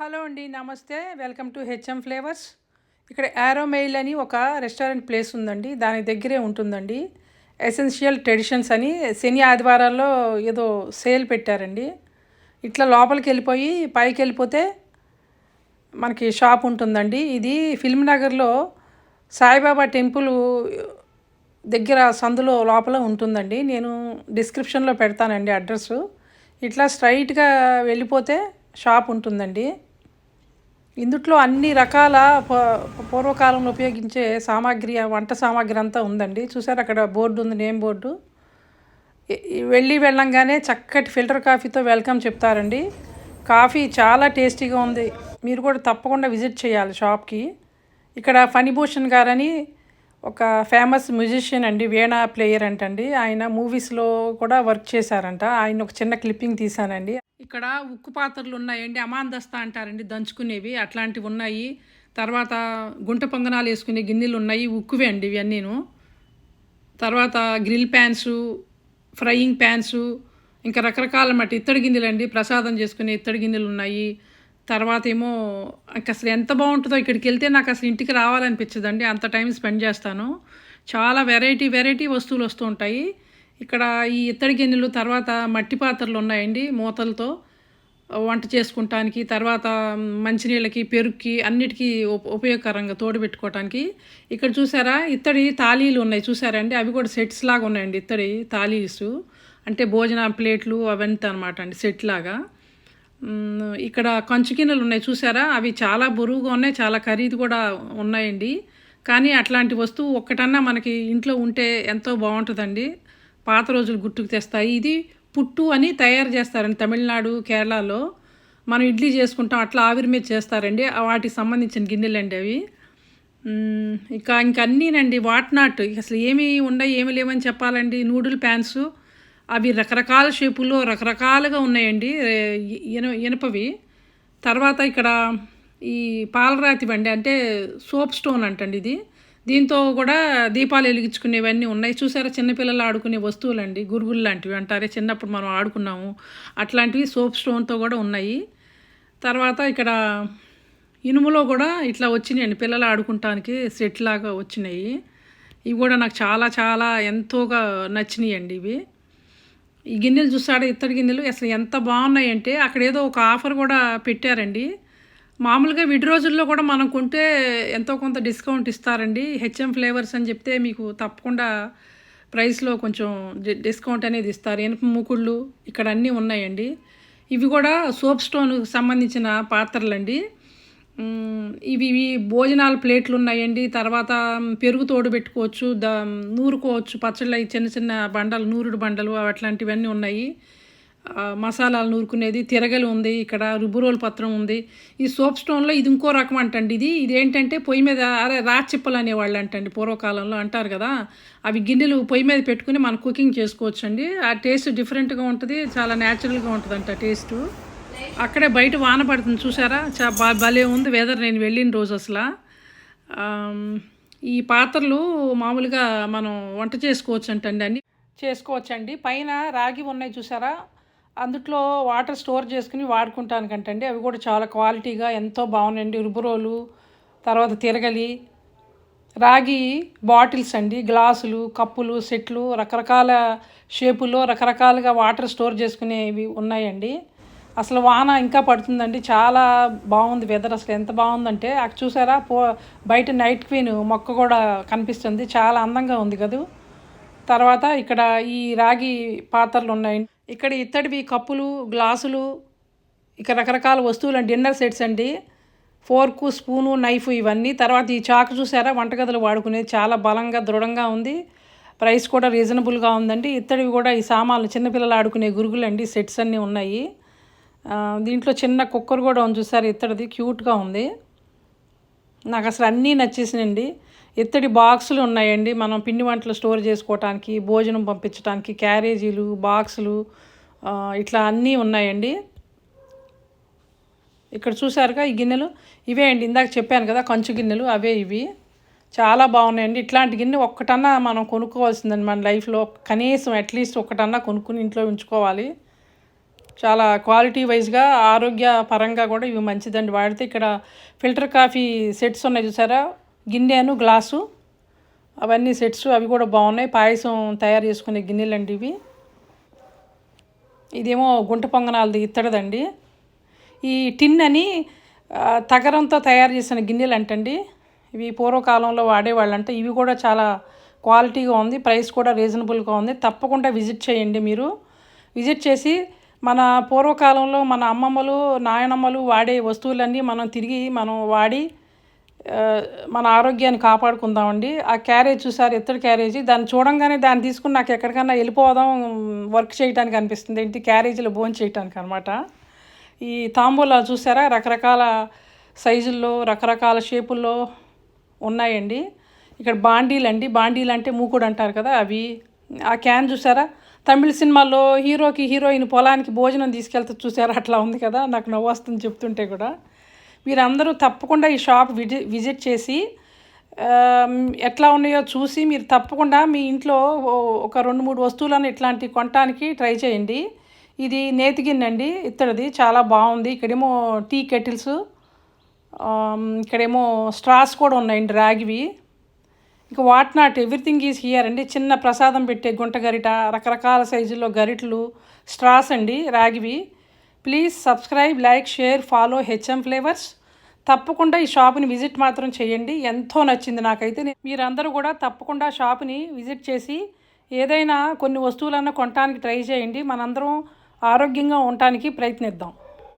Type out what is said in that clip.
Hello అండి నమస్తే. Welcome to HM flavours. ఇక్కడ యారోమెయిల్ అని ఒక రెస్టారెంట్ ప్లేస్ ఉందండి. దాని దగ్గరే ఉంటుందండి. ఎసెన్షియల్ ట్రెడిషన్స్ అని శని ఆదివారాల్లో ఏదో సేల్ పెట్టారండి. ఇట్లా లోపలికి వెళ్ళిపోయి పైకి వెళ్ళిపోతే మనకి షాప్ ఉంటుందండి. ఇది ఫిల్మ్ నగర్లో సాయిబాబా టెంపుల్ దగ్గర సందులో లోపల ఉంటుందండి. నేను డిస్క్రిప్షన్లో పెడతానండి అడ్రస్ ఇట్లా స్ట్రైట్గా వెళ్ళిపోతే షాప్ ఉంటుందండి. ఇందుట్లో అన్ని రకాల ప- పూర్వకాలంలో ఉపయోగించే సామాగ్రి వంట సామాగ్రి అంతా ఉందండి. చూసారు అక్కడ బోర్డు ఉంది నేమ్ బోర్డు. వెళ్ళి వెళ్ళంగానే చక్కటి ఫిల్టర్ కాఫీతో వెల్కమ్ చెప్తారండి. కాఫీ చాలా టేస్టీగా ఉంది. మీరు కూడా తప్పకుండా విజిట్ చేయాలి షాప్కి. ఇక్కడ ఫణిభూషణ్ గారని ఒక ఫేమస్ మ్యూజిషియన్ అండి వీణా ప్లేయర్ అంటండి. ఆయన మూవీస్లో కూడా వర్క్ చేశారంట. ఆయన ఒక చిన్న క్లిప్పింగ్ తీశానండి. ఇక్కడ ఉక్కు పాత్రలు ఉన్నాయండి అమాందస్తా అంటారండి దంచుకునేవి. అట్లాంటివి ఉన్నాయి. తర్వాత గుంట పొంగనాలు వేసుకునే గిన్నెలు ఉన్నాయి ఉక్కువే అండి ఇవన్నీను. తర్వాత గ్రిల్ ప్యాన్స్ ఫ్రైయింగ్ ప్యాన్స్ ఇంకా రకరకాల మట్టి ఇత్తడి గిన్నెలు అండి ప్రసాదం చేసుకునే ఇత్తడి గిన్నెలు ఉన్నాయి. తర్వాత ఏమో అసలు ఎంత బాగుంటుందో ఇక్కడికి వెళ్తే నాకు అసలు ఇంటికి రావాలనిపించదండి. అంత టైం స్పెండ్ చేస్తాను. చాలా వెరైటీ వెరైటీ వస్తువులు వస్తూ ఉంటాయి. ఇక్కడ ఈ ఇత్తడి గిన్నెలు తర్వాత మట్టి పాత్రలు ఉన్నాయండి మూతలతో వంట చేసుకుంటానికి తర్వాత మంచినీళ్ళకి పెరుగుకి అన్నిటికీ ఉపయోగకరంగా తోడు పెట్టుకోవటానికి ఇక్కడ చూసారా ఇత్తడి తాళీలు ఉన్నాయి చూసారా అండి? అవి కూడా సెట్స్ లాగా ఉన్నాయండి ఇత్తడి తాళీస్. అంటే భోజన ప్లేట్లు అవంతా అనమాట అండి సెట్ లాగా. ఇక్కడ కంచు గిన్నెలు ఉన్నాయి చూసారా? అవి చాలా బరువుగా ఉన్నాయి చాలా ఖరీదు కూడా ఉన్నాయండి. కానీ అట్లాంటి వస్తువు ఒక్కటన్నా మనకి ఇంట్లో ఉంటే ఎంతో బాగుంటుందండి. పాత రోజులు గుర్తుకు తెస్తాయి. ఇది పుట్టు అని తయారు చేస్తారండి తమిళనాడు కేరళలో. మనం ఇడ్లీ చేసుకుంటాం అట్లా ఆవిరి మీద చేస్తారండి. ఆ వాటికి సంబంధించిన గిన్నెలండి అవి. ఇంకా ఇంక అన్నీనండి వాట్ నాట్ అసలు ఏమి ఉన్నాయి ఏమి లేవని చెప్పాలండి. నూడిల్ ప్యాన్స్ అవి రకరకాల షేపుల్లో రకరకాలుగా ఉన్నాయండి. ఏ- తర్వాత ఇక్కడ ఈ పాలరాతి బండి అంటే సోప్ స్టోన్ అంటండి ఇది. దీంతో కూడా దీపాలు వెలిగించుకునేవన్నీ ఉన్నాయి. చూసారా చిన్నపిల్లలు ఆడుకునే వస్తువులండి. గురుగులు లాంటివి అంటారే. చిన్నప్పుడు మనం ఆడుకున్నాము. అట్లాంటివి సోప్ స్టోన్తో కూడా ఉన్నాయి. తర్వాత ఇక్కడ ఇనుములో కూడా ఇట్లా వచ్చినాయండి. పిల్లలు ఆడుకుంటానికి సెట్ లాగా వచ్చినాయి. ఇవి కూడా నాకు చాలా చాలా ఎంతోగా నచ్చినాయండి ఇవి. ఈ గిన్నెలు చూసాడు ఇత్తడి గిన్నెలు. అసలు ఎంత బాగున్నాయి అంటే అక్కడ ఏదో ఒక ఆఫర్ కూడా పెట్టారండి. మామూలుగా విడి రోజుల్లో కూడా మనం కొంటే ఎంతో కొంత డిస్కౌంట్ ఇస్తారండి. హెచ్ఎం ఫ్లేవర్స్ అని చెప్తే మీకు తప్పకుండా ప్రైస్లో కొంచెం డి- డిస్కౌంట్ అనేది ఇస్తారు. ఇనుప మూకుళ్ళు ఇక్కడ అన్నీ ఉన్నాయండి. ఇవి కూడా సోప్ స్టోన్ సంబంధించిన పాత్రలండి. ఇవి ఇవి భోజనాల ప్లేట్లు ఉన్నాయండి తర్వాత పెరుగు తోడు పెట్టుకోవచ్చు ద నూరుకోవచ్చు. పచ్చళ్ళు అవి చిన్న చిన్న బండలు నూరుడు బండలు అట్లాంటివన్నీ ఉన్నాయి. మసాలాలు నూరుకునేది తిరగలి ఉంది ఇక్కడ రుబ్బురోలు పత్రం ఉంది. ఈ సోప్ స్టోన్లో ఇది ఇంకో రకం అంటండి ఇది. ఇది ఏంటంటే పొయ్యి మీద అరే రాచిప్పలు అనేవాళ్ళు అంటండి పూర్వకాలంలో అంటారు కదా. అవి గిన్నెలు పొయ్యి మీద పెట్టుకుని మనం కుకింగ్ చేసుకోవచ్చండి. ఆ టేస్ట్ డిఫరెంట్గా ఉంటుంది చాలా న్యాచురల్గా ఉంటుంది అంట టేస్ట్. అక్కడే బయట వాన పడుతుంది చూసారా చా భలే ఉంది వెదర్ నేను వెళ్ళిన రోజు అసలు. ఈ పాత్రలు మామూలుగా మనం వంట చేసుకోవచ్చు అంటండి అన్ని చేసుకోవచ్చండి. పైన రాగి ఉన్నాయి చూసారా అందుట్లో వాటర్ స్టోర్ చేసుకుని వాడుకుంటానికంటండి అవి కూడా చాలా క్వాలిటీగా ఎంతో బాగున్నాయండి. రుబ్బురోలు తర్వాత తిరగలి. రాగి బాటిల్స్ అండి. గ్లాసులు కప్పులు సెట్లు రకరకాల షేపులో రకరకాలుగా వాటర్ స్టోర్ చేసుకునేవి ఉన్నాయండి. అసలు వాన ఇంకా పడుతుందండి. చాలా బాగుంది వెదర్ అసలు. ఎంత బాగుందంటే అక్కడ చూసారా? పో బయట నైట్ క్వీన్ మొక్క కూడా కనిపిస్తుంది. చాలా అందంగా ఉంది కదా. తర్వాత ఇక్కడ ఈ రాగి పాత్రలు ఉన్నాయి. ఇక్కడ ఇత్తడివి కప్పులు గ్లాసులు ఇక రకరకాల వస్తువులు డిన్నర్ సెట్స్ అండి. ఫోర్కు స్పూను నైఫ్ ఇవన్నీ. తర్వాత ఈ చాకు చూసారా? వంటగదిలో వాడుకునేది చాలా బలంగా దృఢంగా ఉంది. ప్రైస్ కూడా రీజనబుల్గా ఉందండి. ఇత్తడివి కూడా ఈ సామాన్లు చిన్నపిల్లలు ఆడుకునే గురుగులండి సెట్స్ అన్నీ ఉన్నాయి. దీంట్లో చిన్న కుక్కర్ కూడా ఉంది చూసారు ఇత్తడిది క్యూట్గా ఉంది. నాకు అసలు అన్నీ నచ్చేసినండి ఇత్తడి బాక్సులు ఉన్నాయండి మనం పిండి వంటలు స్టోర్ చేసుకోవటానికి భోజనం పంపించడానికి క్యారేజీలు బాక్సులు ఇట్లా అన్నీ ఉన్నాయండి. ఇక్కడ చూసారుగా ఈ గిన్నెలు? ఇవే అండి ఇందాక చెప్పాను కదా కంచు గిన్నెలు అవే ఇవి. చాలా బాగున్నాయండి. ఇట్లాంటి గిన్నె ఒక్కటన్నా మనం కొనుక్కోవాల్సిందండి మన లైఫ్లో. కనీసం అట్లీస్ట్ ఒకటన్నా కొనుక్కుని ఇంట్లో ఉంచుకోవాలి. చాలా క్వాలిటీ వైజ్గా ఆరోగ్య పరంగా కూడా ఇవి మంచిదండి. వాడితే ఇక్కడ ఫిల్టర్ కాఫీ సెట్స్ ఉన్నాయి చూసారా? గిన్నెను గ్లాసు అవన్నీ సెట్స్ అవి కూడా బాగున్నాయి. పాయసం తయారు చేసుకునే గిన్నెలండి ఇవి. ఇదేమో గుంట పొంగనాలది ఇత్తడదండి. ఈ టిన్ అని తగరంతో తయారు చేసిన గిన్నెలు అంటండి ఇవి పూర్వకాలంలో వాడేవాళ్ళంట. ఇవి కూడా చాలా క్వాలిటీగా ఉంది ప్రైస్ కూడా రీజనబుల్గా ఉంది. తప్పకుండా విజిట్ చేయండి మీరు. విజిట్ చేసి మన పూర్వకాలంలో మన అమ్మమ్మలు నాయనమ్మలు వాడే వస్తువులన్నీ మనం తిరిగి మనం వాడి మన ఆరోగ్యాన్ని కాపాడుకుందామండి. ఆ క్యారేజ్ చూసారు ఎత్తడి క్యారేజీ. దాన్ని చూడంగానే దాన్ని తీసుకుని నాకు ఎక్కడికన్నా వెళ్ళిపోదాం వర్క్ చేయడానికి అనిపిస్తుంది. ఏంటి క్యారేజీలో భోజనం చేయడానికి అనమాట ఈ తాంబూలాలు చూసారా? రకరకాల సైజుల్లో రకరకాల షేపుల్లో ఉన్నాయండి. ఇక్కడ బాండీలు అండి బాండీలు అంటే మూకుడు అంటారు కదా అవి. ఆ క్యాన్ చూసారా? తమిళ సినిమాలో హీరోకి హీరోయిన్ పొలానికి భోజనం తీసుకెళ్తే చూసారు? అట్లా ఉంది కదా? నాకు నవ్వు వస్తుంది చెప్తుంటే కూడా. మీరందరూ తప్పకుండా ఈ షాప్ విజి విజిట్ చేసి ఎట్లా ఉన్నాయో చూసి మీరు తప్పకుండా మీ ఇంట్లో ఒక రెండు మూడు వస్తువులను ఇట్లాంటివి కొనటానికి ట్రై చేయండి. ఇది నేతిగిన్నండి అండి ఇత్తడిది. చాలా బాగుంది. ఇక్కడేమో టీ కెటిల్స్ ఇక్కడేమో స్ట్రాస్ కూడా ఉన్నాయండి రాగివి. ఇంకా what not everything is here అండి. చిన్న ప్రసాదం పెట్టే గుంట గరిట రకరకాల సైజుల్లో గరిటలు స్ట్రాస్ అండి రాగివి. Please subscribe like share follow HM flavours తప్పకుండా ఈ షాప్ని విజిట్ మాత్రం చేయండి. ఎంతో నచ్చింది నాకైతే. మీరందరూ కూడా తప్పకుండా షాప్ని విజిట్ చేసి ఏదైనా కొన్ని వస్తువులన్నా కొనడానికి ట్రై చేయండి. మనందరం ఆరోగ్యంగా ఉండటానికి ప్రయత్నిద్దాం.